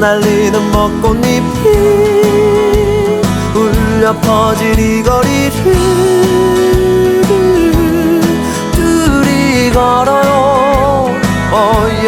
날리는 벚꽃잎이 울려 퍼질 이 거리를 둘이 걸어요 oh yeah.